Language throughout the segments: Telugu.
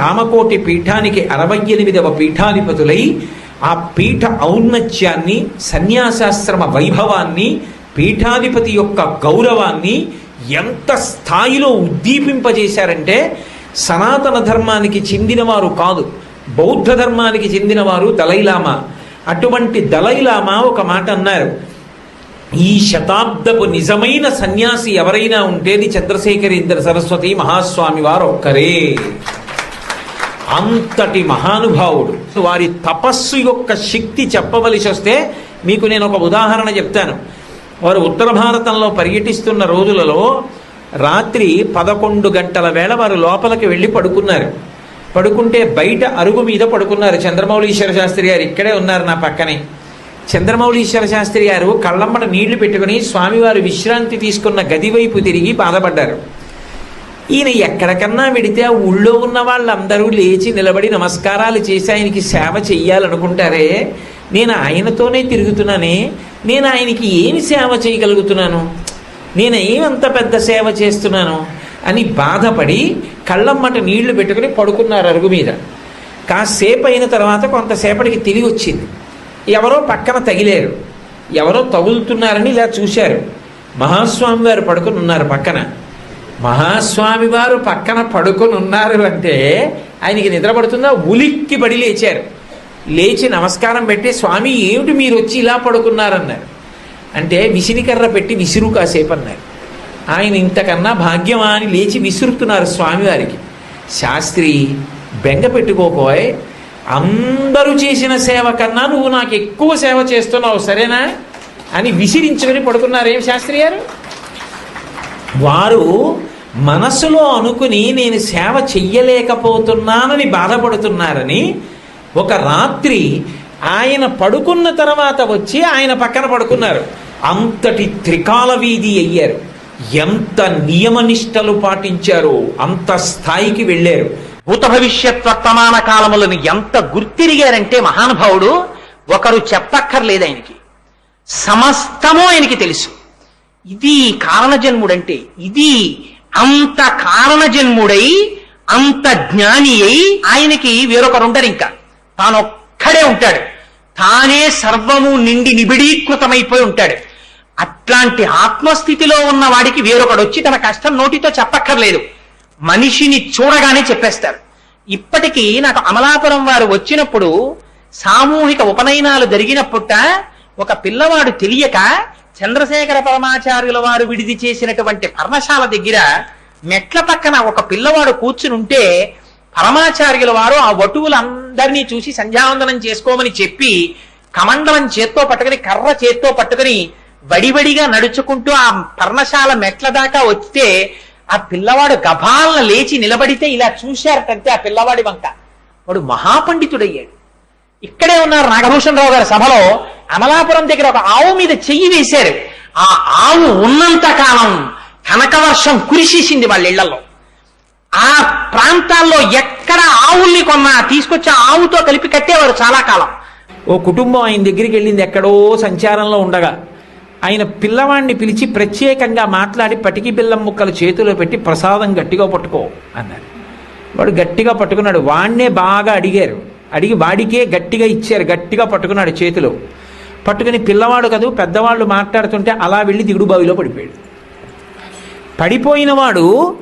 కామకోటి పీఠానికి అరవై ఎనిమిదవ పీఠాధిపతులై ఆ పీఠ ఔన్నత్యాన్ని సన్యాసాశ్రమ వైభవాన్ని పీఠాధిపతి యొక్క గౌరవాన్ని ఎంత స్థాయిలో ఉద్దీపింపజేశారంటే సనాతన ధర్మానికి చెందినవారు కాదు బౌద్ధ ధర్మానికి చెందినవారు దలైలామా. అటువంటి దలైలామా ఒక మాట అన్నారు. ఈ శతాబ్దపు నిజమైన సన్యాసి ఎవరైనా ఉంటేది చంద్రశేఖరేంద్ర సరస్వతి మహాస్వామి వారు ఒక్కరే అంతటి మహానుభావుడు. వారి తపస్సు యొక్క శక్తి చెప్పవలసి వస్తే మీకు నేను ఒక ఉదాహరణ చెప్తాను. వారు ఉత్తర భారతంలో పర్యటిస్తున్న రోజులలో రాత్రి పదకొండు గంటల వేళ వారు లోపలికి వెళ్ళి పడుకున్నారు. పడుకుంటే బయట అరుగు మీద పడుకున్నారు. చంద్రమౌళీశ్వర శాస్త్రి గారు ఇక్కడే ఉన్నారు నా పక్కనే. చంద్రమౌళీశ్వర శాస్త్రి గారు కళ్ళమ్మట నీళ్ళు పెట్టుకుని స్వామివారు విశ్రాంతి తీసుకున్న గది వైపు తిరిగి బాధపడ్డారు. ఈయన ఎక్కడికన్నా వెడితే ఆ ఊళ్ళో ఉన్న వాళ్ళందరూ లేచి నిలబడి నమస్కారాలు చేసి ఆయనకి సేవ చెయ్యాలనుకుంటారే? నేను ఆయనతోనే తిరుగుతున్నానే? నేను ఆయనకి ఏమి సేవ చేయగలుగుతున్నాను? నేను ఏమంత పెద్ద సేవ చేస్తున్నాను? అని బాధపడి కళ్ళమ్మట నీళ్ళు పెట్టుకుని పడుకున్నారు అరుగు మీద. కాసేపు అయిన తర్వాత కొంతసేపటికి తిరిగి వచ్చింది. ఎవరో పక్కన తగిలేరు. ఎవరో తగులుతున్నారని ఇలా చూశారు. మహాస్వామి వారు పడుకుని ఉన్నారు పక్కన. మహాస్వామి వారు పక్కన పడుకొని ఉన్నారు అంటే ఆయనకి నిద్రపడుతుందా? ఉలిక్కి పడి లేచారు. లేచి నమస్కారం పెట్టి స్వామి ఏమిటి మీరు వచ్చి ఇలా పడుకున్నారన్నారు? అంటే విసినికర్ర పెట్టి విసురు కాసేపు అన్నారు ఆయన ఇంతకన్నా భాగ్యమా అని లేచి విసురుతున్నారు స్వామివారికి శాస్త్రి బెంగ పెట్టుకోపోయ్. అందరూ చేసిన సేవ కన్నా నువ్వు నాకు ఎక్కువ సేవ చేస్తున్నావు సరేనా? అని విసిరించుకొని పడుకున్నారు. ఏం శాస్త్రి గారు? వారు మనసులో అనుకుని నేను సేవ చెయ్యలేకపోతున్నానని బాధపడుతున్నారని ఒక రాత్రి ఆయన పడుకున్న తర్వాత వచ్చి ఆయన పక్కన పడుకున్నారు. అంతటి త్రికాల వీధి అయ్యారు. ఎంత నియమనిష్టలు పాటించారో అంత స్థాయికి వెళ్ళారు. భూత భవిష్యత్ వర్తమాన కాలములను ఎంత గుర్తిరిగారంటే మహానుభావుడు ఒకరు చెప్పక్కర్లేదు ఆయనకి. సమస్తము ఆయనకి తెలుసు. ఇది కారణజన్ముడంటే ఇది అంత కారణజన్ముడై అంత జ్ఞాని అయి ఆయనకి వేరొకరు ఉండరు ఇంకా తానొక్కడే ఉంటాడు. తానే సర్వము నిండి నిబిడీకృతమైపోయి ఉంటాడు. అట్లాంటి ఆత్మస్థితిలో ఉన్న వాడికి వేరొకడు వచ్చి తన కష్టం నోటితో చెప్పక్కర్లేదు. మనిషిని చూడగానే చెప్పేస్తారు. ఇప్పటికీ నాకు అమలాపురం వారు వచ్చినప్పుడు సామూహిక ఉపనయనాలు జరిగినప్పుట ఒక పిల్లవాడు తెలియక చంద్రశేఖర పరమాచార్యుల వారు విడిది చేసినటువంటి పర్ణశాల దగ్గర మెట్ల పక్కన ఒక పిల్లవాడు కూర్చుని ఉంటే పరమాచార్యుల వారు ఆ వటువులందరినీ చూసి సంధ్యావందనం చేసుకోమని చెప్పి కమండలం చేత్తో పట్టుకుని కర్ర చేత్తో పట్టుకుని వడివడిగా నడుచుకుంటూ ఆ పర్ణశాల మెట్ల దాకా వస్తే ఆ పిల్లవాడు గభాలను లేచి నిలబడితే ఇలా చూశారటంటే ఆ పిల్లవాడి వంక. వాడు మహాపండితుడయ్యాడు. ఇక్కడే ఉన్నారు నాగభూషణ్ రావు గారి సభలో అమలాపురం దగ్గర ఒక ఆవు మీద చెయ్యి వేశారు. ఆ ఆవు ఉన్నంత కాలం కనకవర్షం కురిసేసింది వాళ్ళ ఇళ్ళలో. ఆ ప్రాంతాల్లో ఎక్కడ ఆవుల్ని కొన్నా తీసుకొచ్చి ఆవుతో కలిపి కట్టేవారు చాలా కాలం. ఓ కుటుంబం ఆయన దగ్గరికి వెళ్ళింది ఎక్కడో సంచారంలో ఉండగా. ఆయన పిల్లవాడిని పిలిచి ప్రత్యేకంగా మాట్లాడి పటికి బిల్లం ముక్కలు చేతిలో పెట్టి ప్రసాదం గట్టిగా పట్టుకో అన్నారు. వాడు గట్టిగా పట్టుకున్నాడు. వాణ్ణే బాగా అడిగారు. అడిగి వాడికే గట్టిగా ఇచ్చారు గట్టిగా పట్టుకున్నాడు చేతిలో. పట్టుకుని పిల్లవాడు కదూ పెద్దవాళ్ళు మాట్లాడుతుంటే అలా వెళ్ళి దిగుడు బావిలో పడిపోయాడు. పడిపోయినవాడు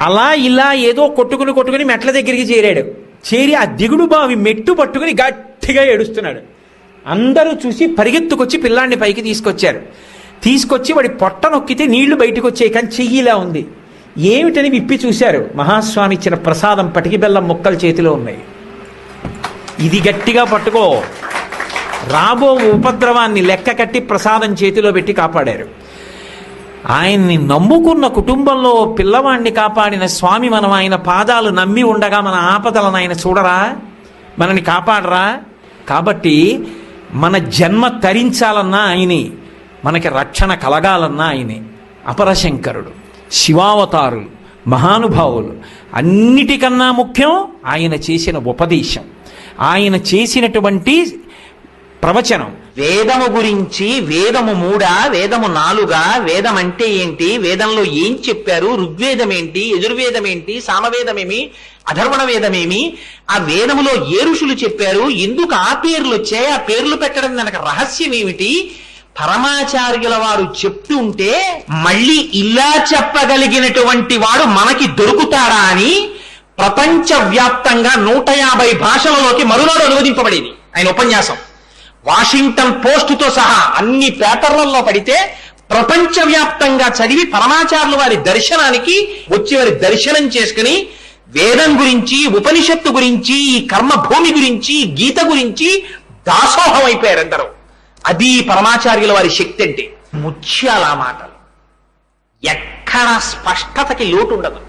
అలా ఇలా ఏదో కొట్టుకుని కొట్టుకుని మెట్ల దగ్గరికి చేరాడు. చేరి ఆ దిగుడు బావి మెట్టు పట్టుకుని గట్టిగా ఏడుస్తున్నాడు. అందరూ చూసి పరిగెత్తుకొచ్చి పిల్లాన్ని పైకి తీసుకొచ్చారు. తీసుకొచ్చి వాడి పొట్ట నొక్కితే నీళ్ళు బయటకు వచ్చాయి కానీ చెయ్యిలా ఉంది. ఏమిటని విప్పి చూశారు. మహాస్వామి ఇచ్చిన ప్రసాదం పటికి బెల్లం ముక్కలు చేతిలో ఉన్నాయి. ఇది గట్టిగా పట్టుకో. రాబో ఉపద్రవాన్ని లెక్క కట్టి ప్రసాదం చేతిలో పెట్టి కాపాడారు. ఆయన్ని నమ్ముకున్న కుటుంబంలో పిల్లవాణ్ణి కాపాడిన స్వామి మనం ఆయన పాదాలు నమ్మి ఉండగా మన ఆపదలను ఆయన చూడరా? మనని కాపాడరా? కాబట్టి మన జన్మ తరించాలన్నా ఆయనే మనకి రక్షణ కలగాలన్నా ఆయనే. అపరశంకరుడు శివావతారులు మహానుభావులు అన్నిటికన్నా ముఖ్యం ఆయన చేసిన ఉపదేశం. ఆయన చేసినటువంటి ప్రవచనం. వేదము గురించి వేదము మూడా వేదము నాలుగా వేదం అంటే ఏంటి వేదంలో ఏం చెప్పారు ఋగ్వేదం ఏంటి యజుర్వేదం ఏంటి సామవేదమేమి అధర్వణ వేదమేమి ఆ వేదములో ఏ ఋషులు చెప్పారు ఎందుకు ఆ పేర్లు వచ్చాయి ఆ పేర్లు పెట్టడం దానికి రహస్యం ఏమిటి? పరమాచార్యుల వారు చెప్తుంటే మళ్ళీ ఇలా చెప్పగలిగినటువంటి వాడు మనకి దొరుకుతాడా అని ప్రపంచ వ్యాప్తంగా నూట యాభై భాషలలోకి మరునాడు అనువదింపబడేది ఆయన ఉపన్యాసం. వాషింగ్టన్ పోస్టుతో సహా అన్ని పేపర్లలో పడితే ప్రపంచ వ్యాప్తంగా చదివి పరమాచారులు వారి దర్శనానికి వచ్చి వారి దర్శనం చేసుకుని వేదం గురించి ఉపనిషత్తు గురించి ఈ కర్మ భూమి గురించి గీత గురించి దాసోహం అయిపోయారు అందరూ అది పరమాచార్యుల వారి శక్తి అంటే ముత్యాల మాటలు. ఎక్కడ స్పష్టతకి లోటు ఉండదు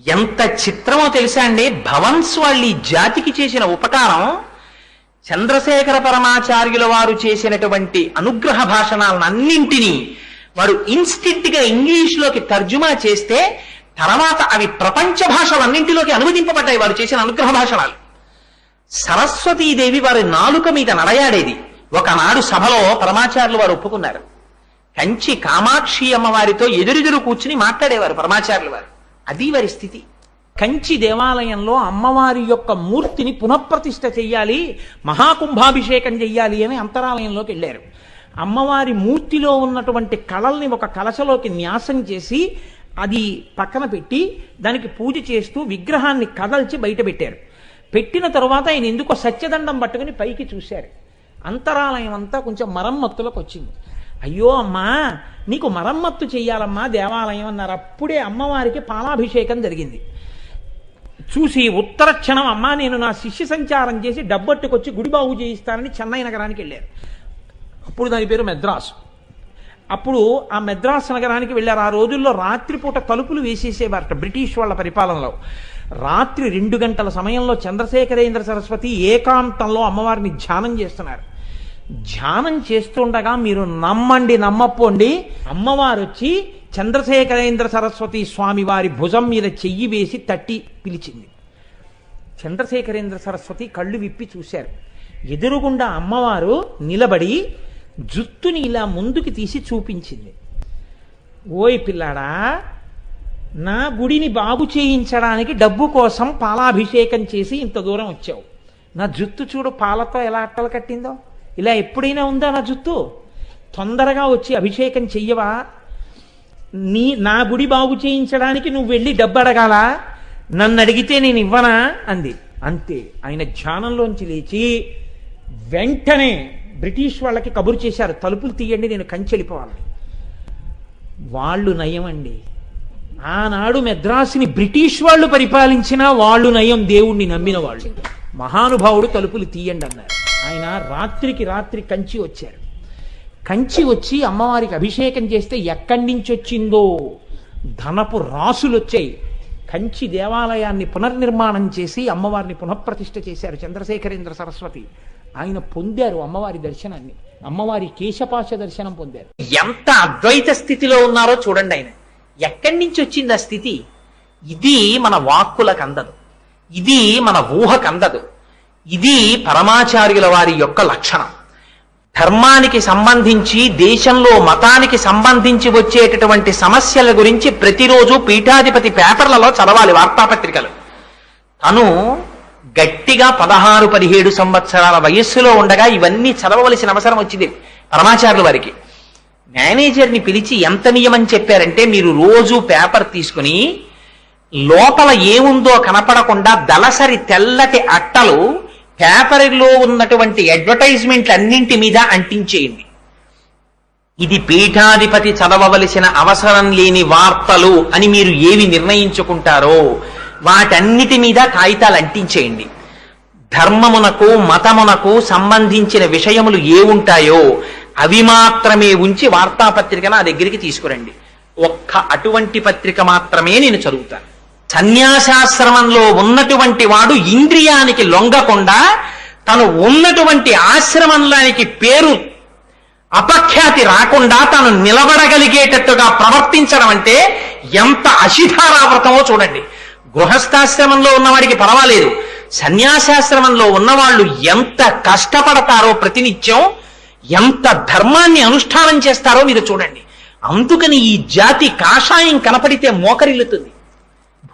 ఎంత చిత్రమో తెలుసా అండి? భవన్స్ వాళ్ళు ఈ జాతికి చేసిన ఉపకారం చంద్రశేఖర పరమాచార్యుల వారు చేసినటువంటి అనుగ్రహ భాషణాలను అన్నింటినీ వారు ఇన్స్టింట్గా ఇంగ్లీష్లోకి తర్జుమా చేస్తే తర్వాత అవి ప్రపంచ భాషలన్నింటిలోకి అనువదింపబడ్డాయి వారు చేసిన అనుగ్రహ భాషణాలు. సరస్వతీదేవి వారి నాలుక మీద నడయాడేది. ఒకనాడు సభలో పరమాచార్యులు వారు ఒప్పుకున్నారు. కంచి కామాక్షి అమ్మవారితో ఎదురెదురు కూర్చుని మాట్లాడేవారు పరమాచార్యులు వారు. అది వారి స్థితి. కంచి దేవాలయంలో అమ్మవారి యొక్క మూర్తిని పునఃప్రతిష్ఠ చెయ్యాలి మహాకుంభాభిషేకం చెయ్యాలి అని అంతరాలయంలోకి వెళ్ళారు. అమ్మవారి మూర్తిలో ఉన్నటువంటి కళల్ని ఒక కలశలోకి న్యాసం చేసి అది పక్కన పెట్టి దానికి పూజ చేస్తూ విగ్రహాన్ని కదల్చి బయట పెట్టారు. పెట్టిన తర్వాత ఆయన ఎందుకో సత్యదండం పట్టుకుని పైకి చూశారు. అంతరాలయం అంతా కొంచెం మరమ్మత్తులకు వచ్చింది. అయ్యో అమ్మా నీకు మరమ్మత్తు చెయ్యాలమ్మా దేవాలయం అన్నారు. అప్పుడే అమ్మవారికి పాలాభిషేకం జరిగింది. చూసి ఉత్తర క్షణం అమ్మా నేను నా శిష్య సంచారం చేసి డబ్బట్టుకొచ్చి గుడి బాగు చేయిస్తానని చెన్నై నగరానికి వెళ్ళారు. అప్పుడు దాని పేరు మెద్రాసు. అప్పుడు ఆ మెద్రాస్ నగరానికి వెళ్ళారు. ఆ రోజుల్లో రాత్రిపూట తలుపులు వేసేసేవారట బ్రిటిష్ వాళ్ళ పరిపాలనలో. రాత్రి రెండు గంటల సమయంలో చంద్రశేఖరేంద్ర సరస్వతి ఏకాంతంలో అమ్మవారిని ధ్యానం చేస్తున్నారు. ధ్యానం చేస్తుండగా మీరు నమ్మండి నమ్మపోండి. అమ్మవారు వచ్చి చంద్రశేఖరేంద్ర సరస్వతి స్వామి వారి భుజం మీద చెయ్యి వేసి తట్టి పిలిచింది. చంద్రశేఖరేంద్ర సరస్వతి కళ్ళు విప్పి చూశారు. ఎదురుగుండా అమ్మవారు నిలబడి జుత్తుని ఇలా ముందుకి తీసి చూపించింది. ఓయ్ పిల్లాడా నా గుడిని బాగు చేయించడానికి డబ్బు కోసం పాలాభిషేకం చేసి ఇంత దూరం వచ్చావు. నా జుత్తు చూడు పాలతో ఎలా అట్టలు కట్టిందో. ఇలా ఎప్పుడైనా ఉందా నా జుత్తు? తొందరగా వచ్చి అభిషేకం చెయ్యవా? నీ నా గుడి బాగు చేయించడానికి నువ్వు వెళ్ళి డబ్బు అడగాల? నన్ను అడిగితే నేను ఇవ్వనా? అంది. అంతే. ఆయన ధ్యానంలోంచి లేచి వెంటనే బ్రిటిష్ వాళ్ళకి కబురు చేశారు. తలుపులు తీయండి నేను కంచెలిపోవాలి వాళ్ళు నయమండి. ఆనాడు మెద్రాసుని బ్రిటిష్ వాళ్ళు పరిపాలించినా వాళ్ళు నయం దేవుణ్ణి నమ్మిన వాళ్ళు. మహానుభావుడు తలుపులు తీయండి అన్నారు. ఆయన రాత్రికి రాత్రి కంచి వచ్చారు. కంచి వచ్చి అమ్మవారికి అభిషేకం చేస్తే ఎక్కడి నుంచి వచ్చిందో? ధనపు రాసులు వచ్చాయి కంచి దేవాలయాన్ని పునర్నిర్మాణం చేసి అమ్మవారిని పునఃప్రతిష్ఠ చేశారు చంద్రశేఖరేంద్ర సరస్వతి. ఆయన పొందారు అమ్మవారి దర్శనాన్ని. అమ్మవారి కేశపాశ దర్శనం పొందారు. ఎంత అద్వైత స్థితిలో ఉన్నారో చూడండి ఆయన. ఎక్కడి నుంచి వచ్చింది ఆ స్థితి? ఇది మన వాక్కులకు అందదు. ఇది మన ఊహకు అందదు ఇది పరమాచార్యుల వారి యొక్క లక్షణం. ధర్మానికి సంబంధించి దేశంలో మతానికి సంబంధించి వచ్చేటటువంటి సమస్యల గురించి ప్రతిరోజు పీఠాధిపతి పేపర్లలో చదవాలి వార్తాపత్రికలు. తను గట్టిగా పదహారు పదిహేడు సంవత్సరాల వయస్సులో ఉండగా ఇవన్నీ చదవవలసిన అవసరం వచ్చింది పరమాచార్యుల వారికి. మేనేజర్ని పిలిచి ఎంత నియమం చెప్పారంటే మీరు రోజు పేపర్ తీసుకుని లోపల ఏముందో కనపడకుండా దలసరి తెల్లటి అట్టలు పేపర్లో ఉన్నటువంటి అడ్వర్టైజ్మెంట్లు అన్నింటి మీద అంటించేయండి. ఇది పీఠాధిపతి చదవవలసిన అవసరం లేని వార్తలు అని మీరు ఏవి నిర్ణయించుకుంటారో వాటన్నిటి మీద కాగితాలు అంటించేయండి. ధర్మమునకు మతమునకు సంబంధించిన విషయములు ఏ ఉంటాయో అవి మాత్రమే ఉంచి వార్తాపత్రిక నా దగ్గరికి తీసుకురండి. ఒక్క అటువంటి పత్రిక మాత్రమే నేను చదువుతాను. సన్యాసాశ్రమంలో ఉన్నటువంటి వాడు ఇంద్రియానికి లొంగకుండా తను ఉన్నటువంటి ఆశ్రమంలోనికి పేరు అపఖ్యాతి రాకుండా తాను నిలబడగలిగేటట్టుగా ప్రవర్తించడం అంటే ఎంత అశిధారావ్రతమో చూడండి. గృహస్థాశ్రమంలో ఉన్నవాడికి పర్వాలేదు. సన్యాసాశ్రమంలో ఉన్నవాళ్ళు ఎంత కష్టపడతారో ప్రతినిత్యం ఎంత ధర్మాన్ని అనుష్ఠానం చేస్తారో మీరు చూడండి. అందుకని ఈ జాతి కాషాయం కనపడితే మోకరిల్లుతుంది.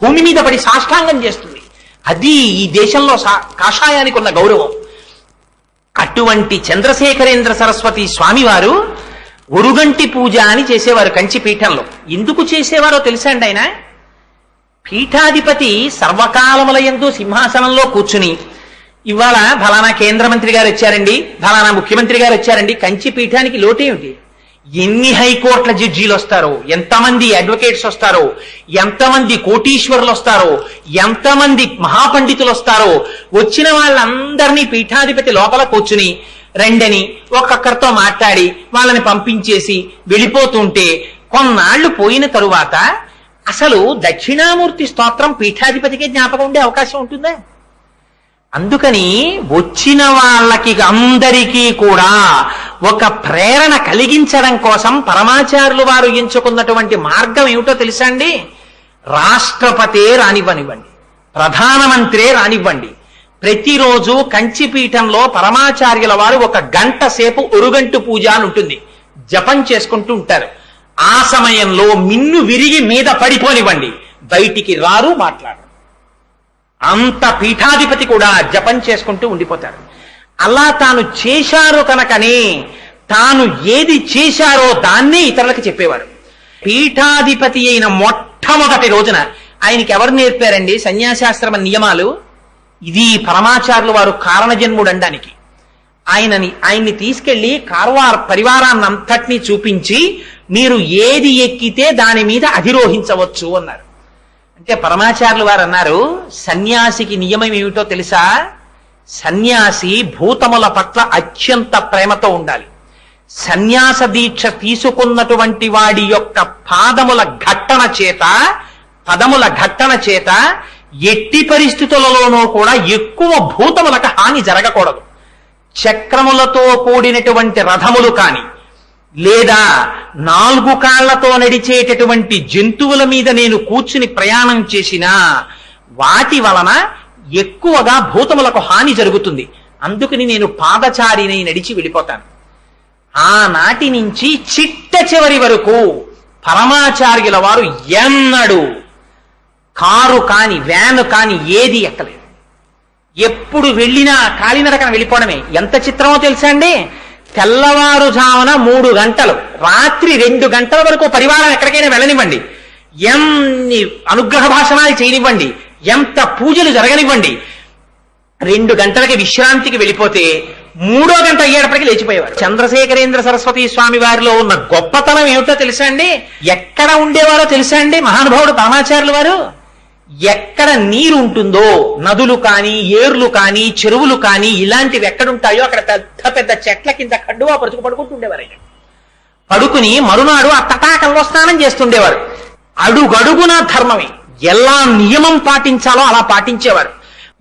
భూమి మీద పడి సాష్టాంగం చేస్తుంది. అది ఈ దేశంలో సా- కాషాయానికి ఉన్న గౌరవం. అటువంటి చంద్రశేఖరేంద్ర సరస్వతి స్వామివారు ఉరుగంటి పూజ అని చేసేవారు కంచి పీఠంలో ఎందుకు చేసేవారో తెలుసా అండి ఆయన? పీఠాధిపతి సర్వకాలములయందు సింహాసనంలో కూర్చుని ఇవాళ ఫలానా కేంద్ర మంత్రి గారు వచ్చారండి ఫలానా ముఖ్యమంత్రి గారు వచ్చారండి కంచి పీఠానికి లోటేమిటి? ఎన్ని హైకోర్టుల జడ్జీలు వస్తారో ఎంతమంది అడ్వకేట్స్ వస్తారో ఎంతమంది కోటీశ్వరులు వస్తారో ఎంతమంది మహాపండితులు వస్తారో వచ్చిన వాళ్ళందరినీ పీఠాధిపతి లోపల కూర్చుని రెండని ఒక్కొక్కరితో మాట్లాడి వాళ్ళని పంపించేసి వెళ్ళిపోతుంటే కొన్నాళ్ళు పోయిన తరువాత అసలు దక్షిణామూర్తి స్తోత్రం పీఠాధిపతికే జ్ఞాపకం ఉండే అవకాశం ఉంటుందా? అందుకని వచ్చిన వాళ్ళకి అందరికీ కూడా ఒక ప్రేరణ కలిగించడం కోసం పరమాచార్యులు వారు ఎంచుకున్నటువంటి మార్గం ఏమిటో తెలుసా అండి? రాష్ట్రపతే రానివ్వనివ్వండి. ప్రధానమంత్రే రానివ్వండి. ప్రతిరోజు కంచిపీఠంలో పరమాచార్యుల వారు ఒక గంట సేపు ఒరుగంటు పూజ అని ఉంటుంది. జపం చేసుకుంటూ ఉంటారు. ఆ సమయంలో మిన్ను విరిగి మీద పడిపోనివ్వండి. బయటికి రారు మాట్లాడు అంత పీఠాధిపతి కూడా జపం చేసుకుంటూ ఉండిపోతారు. అలా తాను చేశారు కనుకనే తాను ఏది చేశారో దాన్నే ఇతరులకు చెప్పేవారు. పీఠాధిపతి అయిన మొట్టమొదటి రోజున ఆయనకి ఎవరు నేర్పారండి? సన్యాసాశ్రమ నియమాలు? ఇది పరమాచారులు వారు కారణజన్ముడు అనడానికి ఆయనని ఆయన్ని తీసుకెళ్ళి కార్వార్ పరివారాన్నంతటినీ చూపించి మీరు ఏది ఎక్కితే దాని మీద అధిరోహించవచ్చు అన్నారు. అంటే పరమాచార్యులు వారు అన్నారు సన్యాసికి నియమం ఏమిటో తెలుసా? సన్యాసి భూతముల పట్ల అత్యంత ప్రేమతో ఉండాలి. సన్యాస దీక్ష తీసుకున్నటువంటి వాడి యొక్క పాదముల ఘట్టన చేత పదముల ఘట్టన చేత ఎట్టి పరిస్థితులలోనూ కూడా ఎక్కువ భూతములకు హాని జరగకూడదు. చక్రములతో కూడినటువంటి రథములు కాని లేదా నాలుగు కాళ్ళతో నడిచేటటువంటి జంతువుల మీద నేను కూర్చుని ప్రయాణం చేసినా వాటి వలన ఎక్కువగా భూతములకు హాని జరుగుతుంది. అందుకని నేను పాదచారిని నడిచి వెళ్ళిపోతాను. ఆనాటి నుంచి చిట్ట చివరి వరకు పరమాచార్యుల వారు ఎన్నడూ కారు కాని వ్యాను కాని ఏది ఎక్కలేదు. ఎప్పుడు వెళ్ళినా కాలినడకన వెళ్ళిపోవడమే. ఎంత చిత్రమో తెలుసా అండి? తెల్లవారుజామున మూడు గంటలు. రాత్రి రెండు గంటల వరకు పరివారం ఎక్కడికైనా వెళ్ళనివ్వండి. ఎన్ని అనుగ్రహ భాషణాలు చేయనివ్వండి. ఎంత పూజలు జరగనివ్వండి. రెండు గంటలకి విశ్రాంతికి వెళ్ళిపోతే మూడో గంట అయ్యేటప్పటికి లేచిపోయేవారు. చంద్రశేఖరేంద్ర సరస్వతి స్వామి వారిలో ఉన్న గొప్పతనం ఏమిటో తెలుసా అండి? ఎక్కడ ఉండేవారో తెలుసా అండి? మహానుభావుడు పరమాచార్యులు వారు? ఎక్కడ నీరు ఉంటుందో నదులు కానీ ఏర్లు కానీ చెరువులు కానీ ఇలాంటివి ఎక్కడుంటాయో అక్కడ పెద్ద పెద్ద చెట్ల కింద కడ్డువా పరుచుకు పడుకుంటుండేవారు ఆయన పడుకుని మరునాడు ఆ తటాకంలో స్నానం చేస్తుండేవారు. అడుగడుగున ధర్మమే. ఎలా నియమం పాటించాలో అలా పాటించేవారు.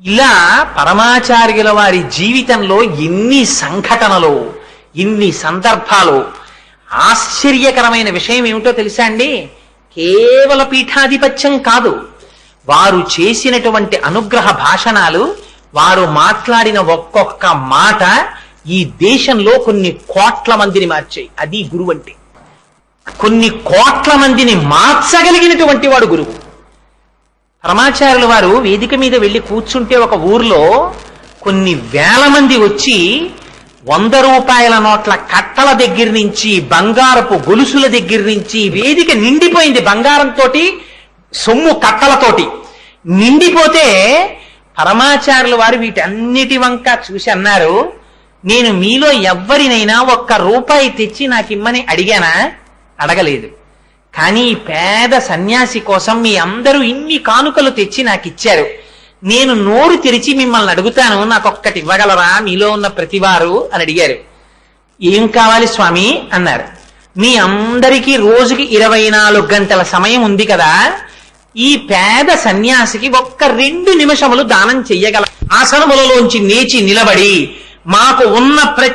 ఇలా పరమాచార్యుల వారి జీవితంలో ఎన్ని సంఘటనలు ఇన్ని సందర్భాలు ఆశ్చర్యకరమైన విషయం ఏమిటో తెలుసా అండి? కేవల పీఠాధిపత్యం కాదు. వారు చేసినటువంటి అనుగ్రహ భాషణాలు వారు మాట్లాడిన ఒక్కొక్క మాట ఈ దేశంలో కొన్ని కోట్ల మందిని మార్చాయి. అది గురువు అంటే. కొన్ని కోట్ల మందిని మార్చగలిగినటువంటి వాడు గురువు. పరమాచార్యుల వారు వేదిక మీద వెళ్ళి కూర్చుంటే ఒక ఊర్లో కొన్ని వేల మంది వచ్చి వంద రూపాయల నోట్ల కట్టల దగ్గర నుంచి బంగారపు గొలుసుల దగ్గర నుంచి వేదిక నిండిపోయింది బంగారంతో సొమ్ము కట్టలతోటి నిండిపోతే పరమాచార్యుల వారు వీటన్నిటి వంక చూసి అన్నారు నేను మీలో ఎవ్వరినైనా ఒక్క రూపాయి తెచ్చి నాకు ఇమ్మని అడిగానా? అడగలేదు. కానీ పేద సన్యాసి కోసం మీ అందరూ ఇన్ని కానుకలు తెచ్చి నాకు ఇచ్చారు నేను నోరు తెరిచి మిమ్మల్ని అడుగుతాను నాకు ఒక్కటి ఇవ్వగలరా? మీలో ఉన్న ప్రతివారు? అని అడిగారు. ఏం కావాలి స్వామి? అన్నారు. మీ అందరికీ రోజుకి ఇరవై నాలుగు గంటల సమయం ఉంది కదా ఈ పేద సన్యాసికి ఒక్క రెండు నిమిషములు దానం చెయ్యగల ఆసనములలోంచి నేచి నిలబడి మాకు ఉన్న ప్రతి